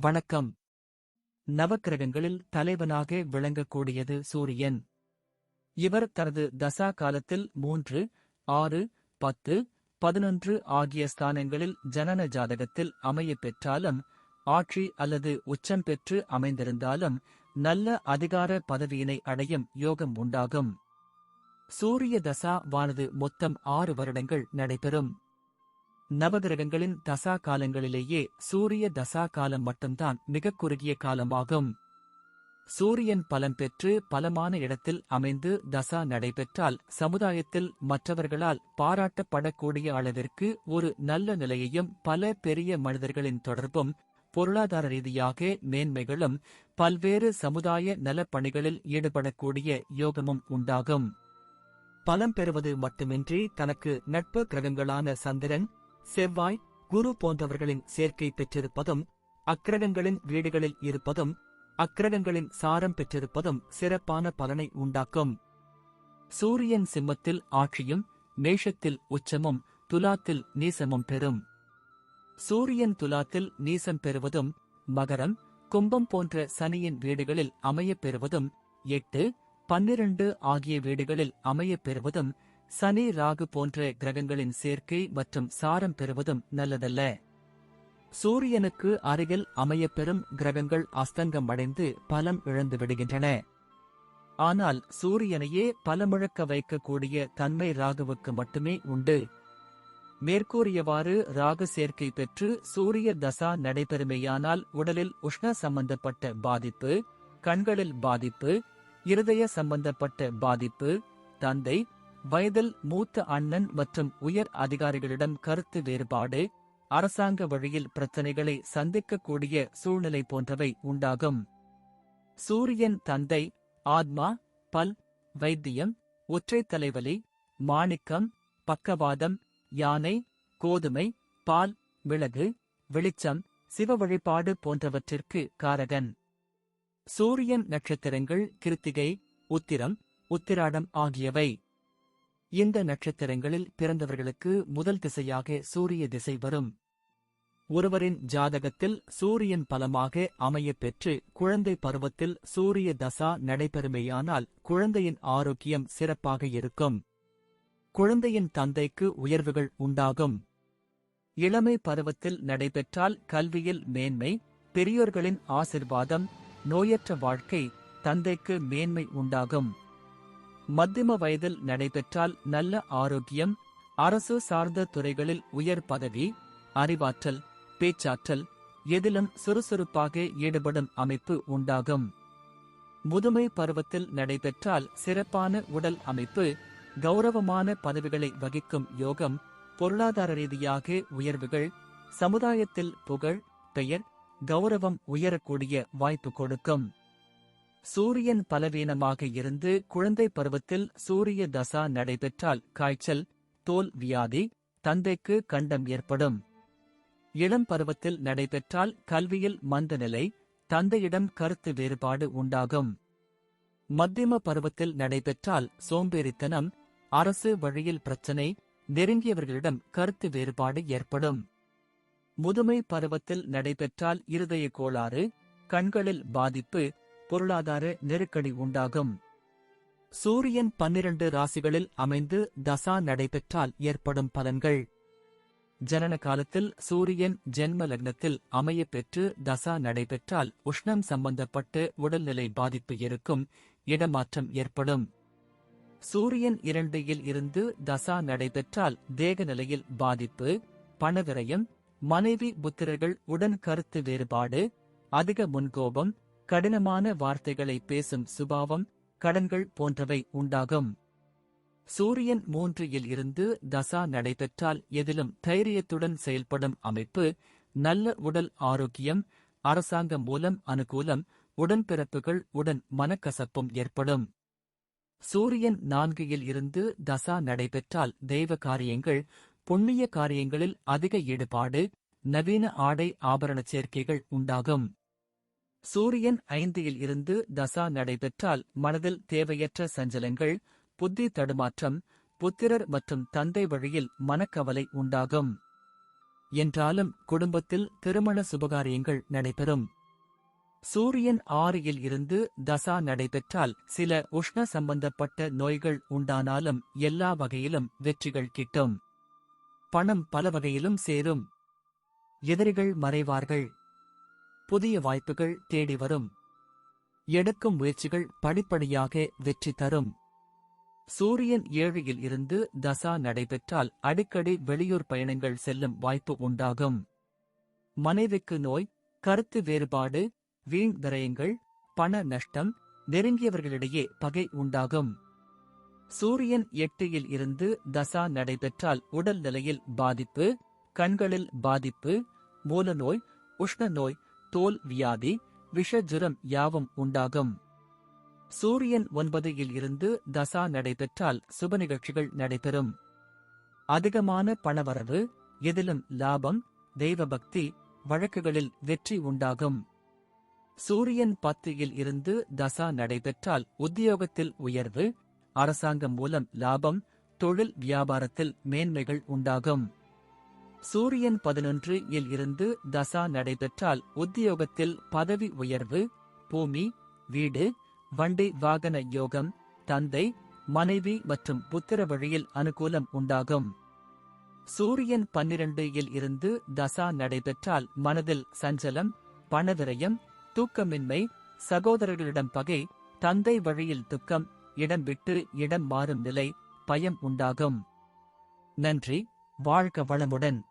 வணக்கம். நவக்கிரகங்களில் தலைவனாக விளங்கக்கூடியது சூரியன். இவர் தனது தசா காலத்தில் மூன்று ஆறு பத்து பதினொன்று ஆகிய ஸ்தானங்களில் ஜனன ஜாதகத்தில் அமையப் பெற்றாலும் ஆட்சி அல்லது உச்சம் பெற்று அமைந்திருந்தாலும் நல்ல அதிகார பதவியினை அடையும் யோகம் உண்டாகும். சூரிய தசா வானது மொத்தம் ஆறு வருடங்கள் நடைபெறும். நவகிரகங்களின் தசா காலங்களிலேயே சூரிய தசா காலம் மட்டும்தான் மிகக் குறுகிய காலமாகும். சூரியன் பலம் பெற்று பலமான இடத்தில் அமைந்து தசா நடைபெற்றால் சமுதாயத்தில் மற்றவர்களால் பாராட்டப்படக்கூடிய அளவிற்கு ஒரு நல்ல நிலையையும் பல பெரிய மனிதர்களின் தொடர்பும் பொருளாதார ரீதியாக மேன்மைகளும் பல்வேறு சமுதாய நலப்பணிகளில் ஈடுபடக்கூடிய யோகமும் உண்டாகும். பலம் பெறுவது மட்டுமின்றி தனக்கு நட்பு கிரகங்களான சந்திரன் செவ்வாய் குரு போன்றவர்களின் சேர்க்கை பெற்றிருப்பதும் அக்கிரகங்களின் வீடுகளில் இருப்பதும் அக்கிரகங்களின் சாரம் பெற்றிருப்பதும் சிறப்பான பலனை உண்டாக்கும். சூரியன் சிம்மத்தில் ஆட்சியும் மேஷத்தில் உச்சமும் துலாத்தில் நீசமும் பெறும். சூரியன் துலாத்தில் நீசம் பெறுவதும் மகரம் கும்பம் போன்ற சனியின் வீடுகளில் அமையப் பெறுவதும் எட்டு பன்னிரண்டு ஆகிய வீடுகளில் அமையப் பெறுவதும் சனி ராகு போன்ற கிரகங்களின் சேர்க்கை மற்றும் சாரம் பெறுவதும் நல்லதல்ல. சூரியனுக்கு அருகில் அமையப்பெறும் கிரகங்கள் அஸ்தங்கம் அடைந்து பலம் இழந்து விடுகின்றன. ஆனால் சூரியனையே பலமிழக்க வைக்கக்கூடிய தன்மை ராகுவுக்கு மட்டுமே உண்டு. மேற்கூறியவாறு ராகு சேர்க்கை பெற்று சூரிய தசா நடைபெறுமையானால் உடலில் உஷ்ண சம்பந்தப்பட்ட பாதிப்பு கண்களில் பாதிப்பு இருதய சம்பந்தப்பட்ட பாதிப்பு தந்தை வயதில் மூத்த அண்ணன் மற்றும் உயர் அதிகாரிகளிடம் கருத்து வேறுபாடு அரசாங்க வழியில் பிரச்சனைகளை சந்திக்கக்கூடிய சூழ்நிலை போன்றவை உண்டாகும். சூரியன் தந்தை ஆத்மா பல் வைத்தியம் ஒற்றை தலைவலி மாணிக்கம் பக்கவாதம் யானை கோதுமை பால் மிளகு வெளிச்சம் சிவ வழிபாடு போன்றவற்றிற்கு காரகன். சூரியன் நட்சத்திரங்கள் கிருத்திகை உத்திரம் உத்திராடம் ஆகியவை. இந்த நட்சத்திரங்களில் பிறந்தவர்களுக்கு முதல் திசையாக சூரிய திசை வரும். ஒருவரின் ஜாதகத்தில் சூரியன் பலமாக அமையப் பெற்று குழந்தை பருவத்தில் சூரிய தசா நடைபெறுமேயானால் குழந்தையின் ஆரோக்கியம் சிறப்பாக இருக்கும். குழந்தையின் தந்தைக்கு உயர்வுகள் உண்டாகும். இளமை பருவத்தில் நடைபெற்றால் கல்வியில் மேன்மை பெரியோர்களின் ஆசிர்வாதம் நோயற்ற வாழ்க்கை தந்தைக்கு மேன்மை உண்டாகும். மத்தியம வயதில் நடைபெற்றால் நல்ல ஆரோக்கியம் அரசு சார்ந்த துறைகளில் உயர் பதவி அறிவாற்றல் பேச்சாற்றல் எதிலும் சுறுசுறுப்பாக ஈடுபடும் அமைப்பு உண்டாகும். முதுமை பருவத்தில் நடைபெற்றால் சிறப்பான உடல் அமைப்பு கௌரவமான பதவிகளை வகிக்கும் யோகம் பொருளாதார ரீதியாக உயர்வுகள் சமுதாயத்தில் புகழ் பெயர் கௌரவம் உயரக்கூடிய வாய்ப்பு கொடுக்கும். சூரியன் பலவீனமாக இருந்து குழந்தை பருவத்தில் சூரிய தசா நடைபெற்றால் காய்ச்சல் தோல் வியாதி தந்தைக்கு கண்டம் ஏற்படும். இளம் பருவத்தில் நடைபெற்றால் கல்வியில் மந்த நிலை தந்தையிடம் கருத்து வேறுபாடு உண்டாகும். மத்தியம பருவத்தில் நடைபெற்றால் சோம்பேறித்தனம் அரசு வழியில் பிரச்சனை நெருங்கியவர்களிடம் கருத்து வேறுபாடு ஏற்படும். முதுமை பருவத்தில் நடைபெற்றால் இருதய கோளாறு கண்களில் பாதிப்பு பொருளாதார நெருக்கடி உண்டாகும். சூரியன் பன்னிரண்டு ராசிகளில் அமைந்து தசா நடைபெற்றால் ஏற்படும் பலன்கள். ஜனன காலத்தில் சூரியன் ஜென்ம லக்னத்தில் அமைய பெற்று தசா நடைபெற்றால் உஷ்ணம் சம்பந்தப்பட்டு உடல்நிலை பாதிப்பு இருக்கும் இடமாற்றம் ஏற்படும். சூரியன் இரண்டில் இருந்து தசா நடைபெற்றால் தேக நிலையில் பாதிப்பு பணவிரயம் மனைவி புத்திரர்கள் உடன் கருத்து வேறுபாடு அதிக முன்கோபம் கடினமான வார்த்தைகளை பேசும் சுபாவம் கடன்கள் போன்றவை உண்டாகும். சூரியன் மூன்றில் இருந்து தசா நடைபெற்றால் எதிலும் தைரியத்துடன் செயல்படும் அமைப்பு நல்ல உடல் ஆரோக்கியம் அரசாங்கம் மூலம் அனுகூலம் உடன்பிறப்புகள் உடன் மனக்கசப்பும் ஏற்படும். சூரியன் நான்கில் இருந்து தசா நடைபெற்றால் தெய்வ காரியங்கள் புண்ணிய காரியங்களில் அதிக ஈடுபாடு நவீன ஆடை ஆபரண சேர்க்கைகள் உண்டாகும். சூரியன் ஐந்தில் இருந்து தசா நடைபெற்றால் மனதில் தேவையற்ற சஞ்சலங்கள் புத்தி தடுமாற்றம் புத்திரர் மற்றும் தந்தை வழியில் மனக்கவலை உண்டாகும். என்றாலும் குடும்பத்தில் திருமண சுபகாரியங்கள் நடைபெறும். சூரியன் ஆறியில் இருந்து தசா நடைபெற்றால் சில உஷ்ண சம்பந்தப்பட்ட நோய்கள் உண்டானாலும் எல்லா வகையிலும் வெற்றிகள் கிட்டும். பணம் பல வகையிலும் சேரும். எதிரிகள் மறைவார்கள். புதிய வாய்ப்புகள் தேடி வரும். எடுக்கும் முயற்சிகள் படிப்படியாக வெற்றி தரும். சூரியன் ஏழையில் இருந்து தசா நடைபெற்றால் அடிக்கடி வெளியூர் பயணங்கள் செல்லும் வாய்ப்பு உண்டாகும். மனைவிக்கு நோய் கருத்து வேறுபாடு வீண் விரயங்கள் பண நஷ்டம் நெருங்கியவர்களிடையே பகை உண்டாகும். சூரியன் எட்டியில் இருந்து தசா நடைபெற்றால் உடல் நிலையில் பாதிப்பு கண்களில் பாதிப்பு மூலநோய் உஷ்ண நோய் தோல் வியாதி விஷஜுரம் யாவும் உண்டாகும். சூரியன் ஒன்பதில் இருந்து தசா நடைபெற்றால் சுப நிகழ்ச்சிகள் நடைபெறும். அதிகமான பணவரவு எதிலும் லாபம் தெய்வபக்தி வழக்குகளில் வெற்றி உண்டாகும். சூரியன் பத்தியில் இருந்து தசா நடைபெற்றால் உத்தியோகத்தில் உயர்வு அரசாங்கம் மூலம் லாபம் தொழில் வியாபாரத்தில் மேன்மைகள் உண்டாகும். சூரியன் பதினொன்று இல் இருந்து தசா நடைபெற்றால் உத்தியோகத்தில் பதவி உயர்வு பூமி வீடு வண்டி வாகன யோகம் தந்தை மனைவி மற்றும் புத்திர வழியில் அனுகூலம் உண்டாகும். சூரியன் பன்னிரண்டு இல் இருந்து தசா நடைபெற்றால் மனதில் சஞ்சலம் பணவிரயம் தூக்கமின்மை சகோதரர்களிடம் பகை தந்தை வழியில் துக்கம் இடம் விட்டு இடம் மாறும் நிலை பயம் உண்டாகும். நன்றி. வாழ்க வளமுடன்.